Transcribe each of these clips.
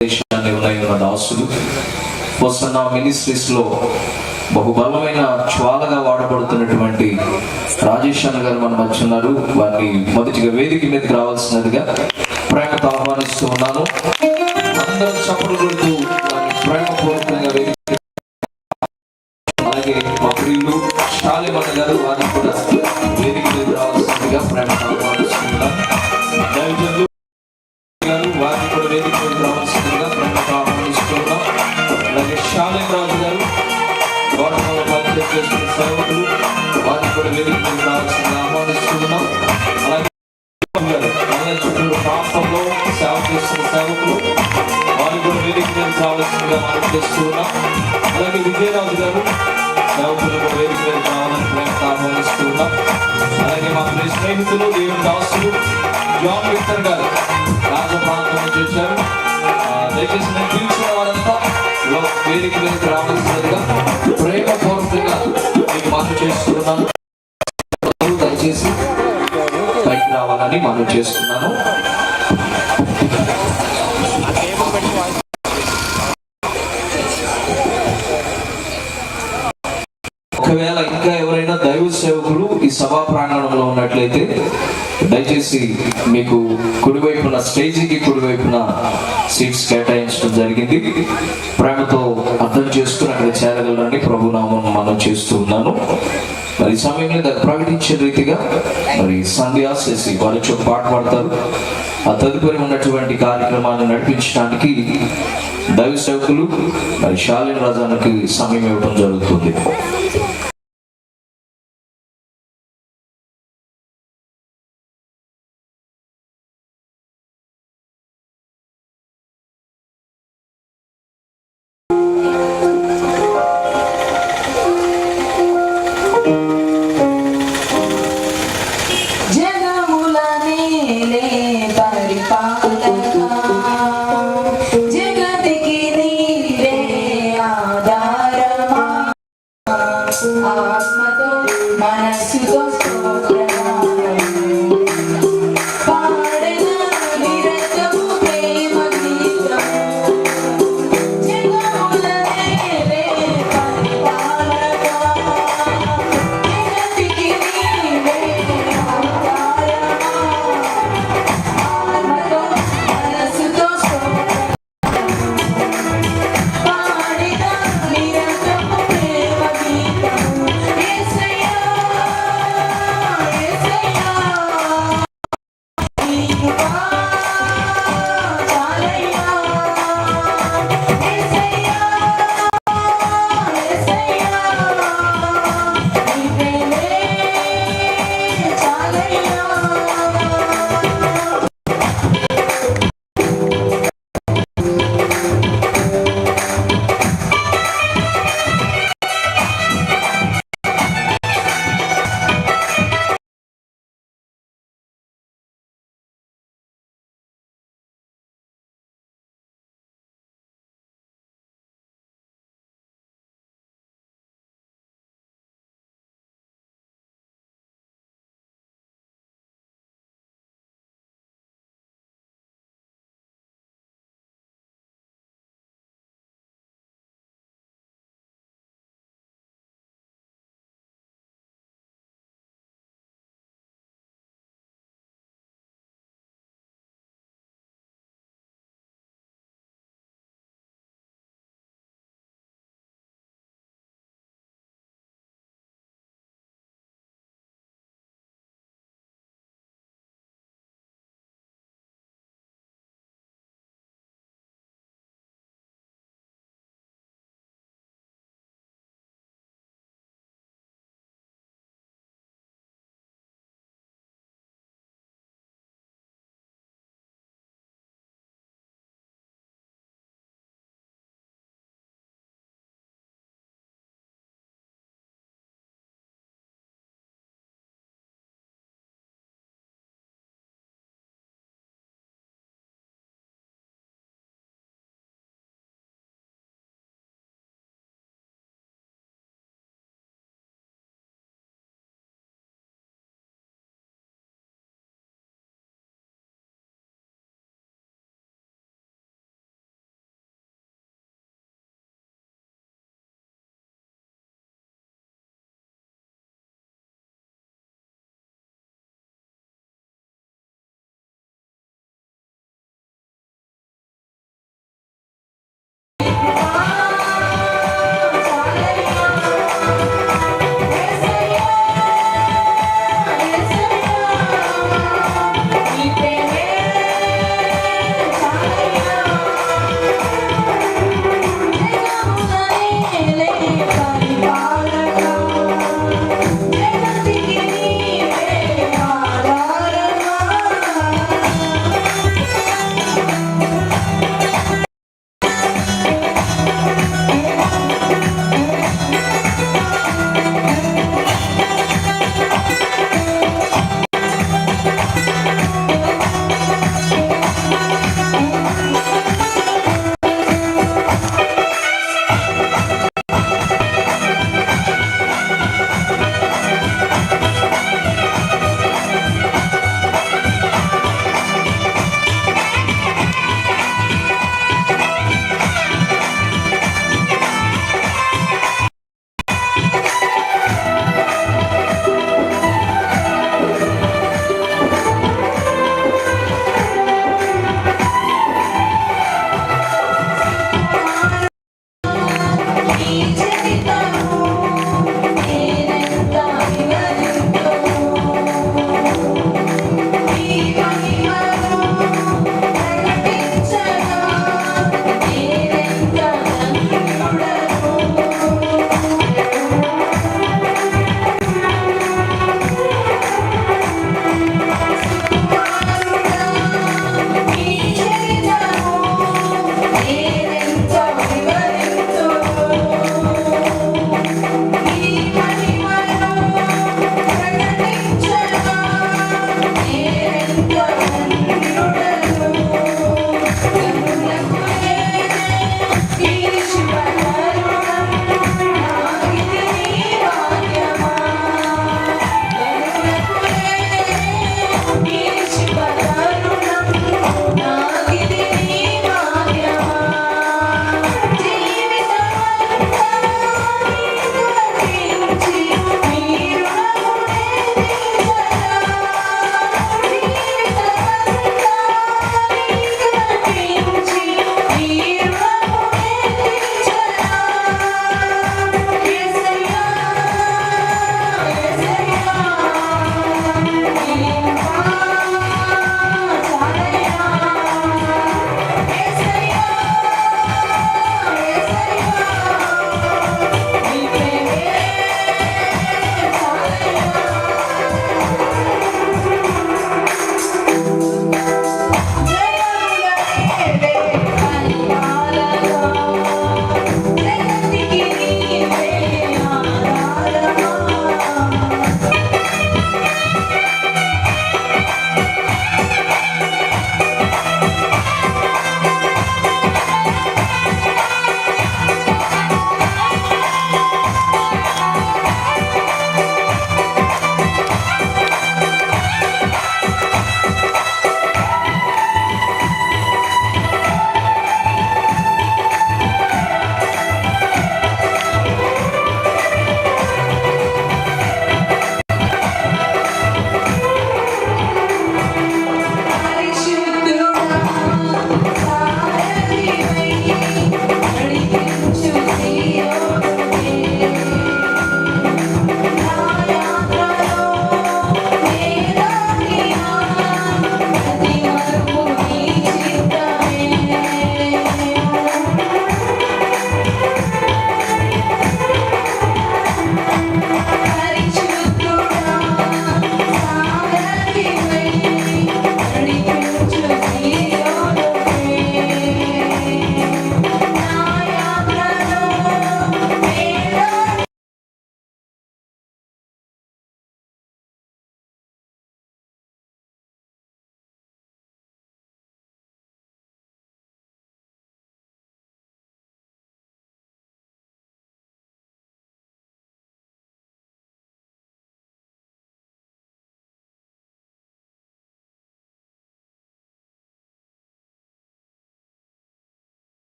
దేశాన్ని ఉన్నాయి ఉన్న దాసులు వస్తున్న మినిస్ట్రీస్లో బహుబలమైన జ్వాలగా వాడబడుతున్నటువంటి రాజేష్ అన్న గారు మన మధ్య ఉన్నారు. వారిని మొదటిగా వేదిక మీదకి రావాల్సినదిగా ప్రేమతో ఆహ్వానిస్తూ ఉన్నాను. అందరం చప్పట్లు కొడుతూ ప్రేమపూర్వకంగా వేదిక అలాగే మా ప్రియులు శాలిమన్న గారు వారిని కూడా వేదిక ఆహ్వానిస్తున్నాం అలాగే మన చుట్టూ ప్రాంతంలో సేవ చేస్తున్న సేవకులు వారిని కూడా వేదిక మీద రావాల్సిందిగా మనం చేస్తున్నాం అలాగే విజయరాజు గారు సేవకులు కూడా వేదిక మీద ప్రేమతో ఆహ్వానిస్తున్నాం అలాగే మా స్నేహితులు దేవుని దాసులు జాన్ విక్టర్ గారు రాజ ప్రాంతం ఆ, దయచేసి నేను పిలిచిన వారంతా వేదిక మీదకి రావాల్సినదిగా ప్రేమపూర్వకంగా మీకు మనం చేస్తున్నాను. దయచేసి పైకి రావాలని మనం చేస్తున్నాను ఒకవేళ ఇంకా ఎవరైనా దైవ సేవకులు ఈ సభా ప్రాంగణంలో ఉన్నట్లయితే దయచేసి మీకు కుడివైపున స్టేజీకి కుడివైపున సీట్స్ కేటాయించడం జరిగింది. ప్రేమతో అర్థం చేసుకుని అక్కడ చేరగలరని ప్రభునామం మనం చేస్తున్నాను మరి ఈ సమయంలో దాన్ని ప్రకటించే రీతిగా మరి సంధ్యాస్ చేసి వాళ్ళు పాట పాడతారు. ఆ తదుపరి ఉన్నటువంటి కార్యక్రమాన్ని నడిపించడానికి దైవ సేవకులు మరి శాలిన్ రాజానికి సమయం ఇవ్వడం జరుగుతుంది.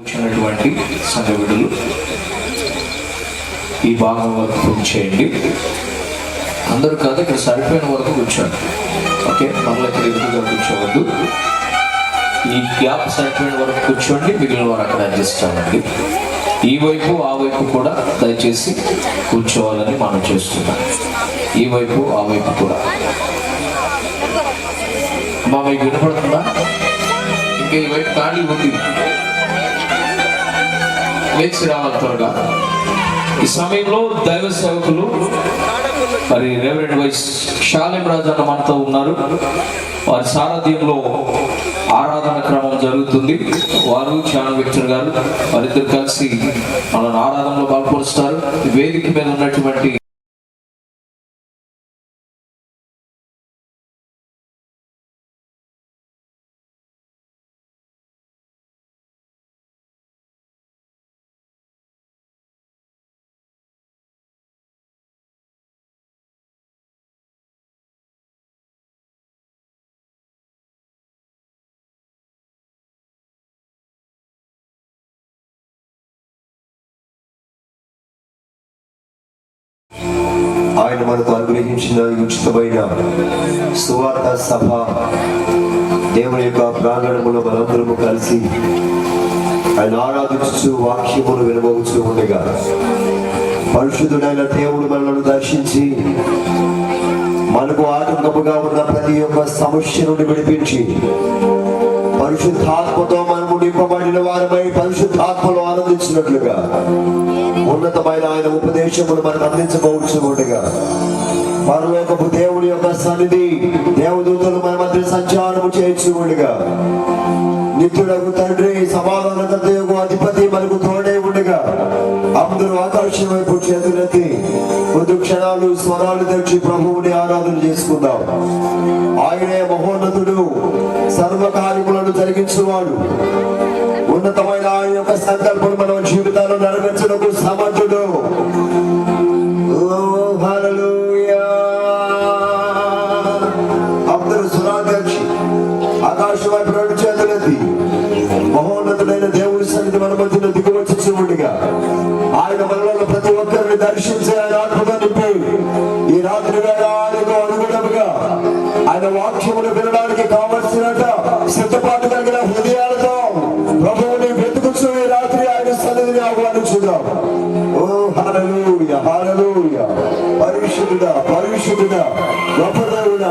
వచ్చినటువంటి సంగవిడులు ఈ భాగం వరకు కూర్చేయండి అందరూ కాదు ఇక్కడ సరిపోయిన వరకు కూర్చోండి. ఓకే? మళ్ళీ ఇక్కడ ఎదురుగా కూర్చోవద్దు. ఈ గ్యాప్ సరిపోయిన వరకు కూర్చోండి మిగిలిన వారు అక్కడ అడ్జస్ట్ అవ్వండి. ఈ వైపు ఆ వైపు కూడా దయచేసి కూర్చోవాలని మనం చేస్తున్నాం. ఈ వైపు ఆ వైపు కూడా. మా మీకు వినపడుతుందా? ఇంకా ఈ వైపు ఖాళీ ఉంది. లేచి రావాలి త్వరగా. ఈ సమయంలో దైవ సేవకులు మరి రేవరెడ్ వైస్ షాలిం రాజు అన్న మనతో ఉన్నారు. వారి సారథ్యంలో ఆరాధన క్రమం జరుగుతుంది. వారు చాన్ విక్టర్ గారు వారిద్దరు కలిసి మనల్ని ఆరాధనలో పాల్పరుస్తారు. వేదిక మీద ఉన్నటువంటి ఆయన మనకు అనుగ్రహించిన ఉచితమైన సువార్త సభ దేవుని యొక్క ప్రాంగణములో మనందరము కలిసి ఆయన ఆరాధించు వాక్యమును వినబోచు ఉండగా. పరిశుద్ధుడైన దేవుడు మనలను దర్శించి మనకు ఆటంకముగా ఉన్న ప్రతి ఒక్క సమస్య నుండి విడిపించి పరిశుద్ధాత్మతో మనము నింపబడిన వారమై పరిశుద్ధాత్మలో ఆనందించినట్లుగా ఉన్నతమైన ఆయన ఉపదేశములు మనకు అందించబోవచ్చు ఉండగా పరలోకపు దేవుని యొక్క సన్నిధి దేవదూతలు మన మధ్య సంచారము చేయించుకుండగా ఉండగా నిత్యుడకు తండ్రి సమాధానకర్త యొక్క అధిపతి మనకు తోడే ఉండగా అందరూ ఆకర్షణ వైపు చేతులెత్తి కొద్ది క్షణాలు స్వరాలు తెచ్చి ప్రభువుని ఆరాధన చేసుకుందాం. ఆయనే మహోన్నతుడు సర్వ కార్యములను జరిగించువాడు. ఉన్నతమైన ఆయన యొక్క సంకల్పం మన జీవితాలు నెరవేర్చడానికి సమర్థుడు. ఓ, హల్లెలూయా. అందరూ సురాధ్యక్షి ఆకాశం వైపు రెండు చేతులెత్తి మహోన్నతుడైన దేవుడి సన్నిధి మన మధ్యన దిగువచ్చి ఉండగా సిద్ధపాటు కలిగిన హృదయాలతో ప్రభువుని వెతుకుచు రాత్రి ఆయన సన్నిధిని ఆహ్వానించుదాం. ఓ హల్లెలూయా హల్లెలూయా. పరిశుద్ధుడా పరిశుద్ధుడా గొప్ప దేవుడా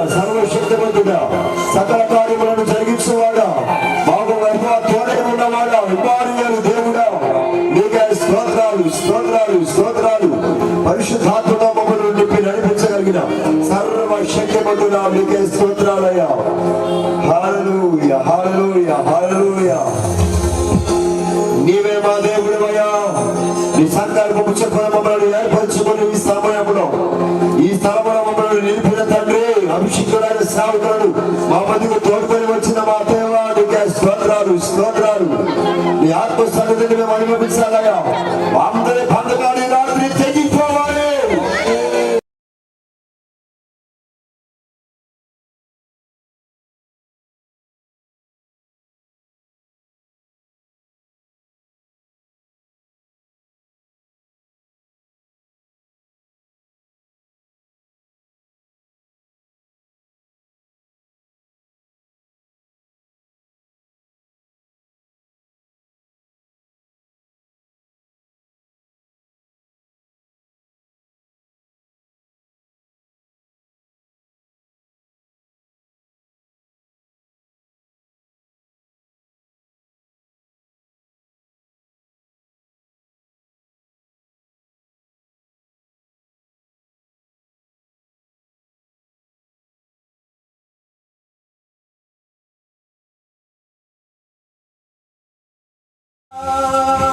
నీ సంఘాలకు చెప్పిన మమ్మల్ని ఏర్పరచుకొని ఈ సమయంలో ఈ స్థలంలో మమ్మల్ని నిలిపిన తండ్రి అభిషిక్తులైన సేవకులను మా మధ్యకు తోడుకొని వచ్చిన మా దేవా స్తోత్రాలు స్తోత్రాలు. మీ ఆత్మ సన్నిధిని మేము అనుభవించాలయ్యా Oh.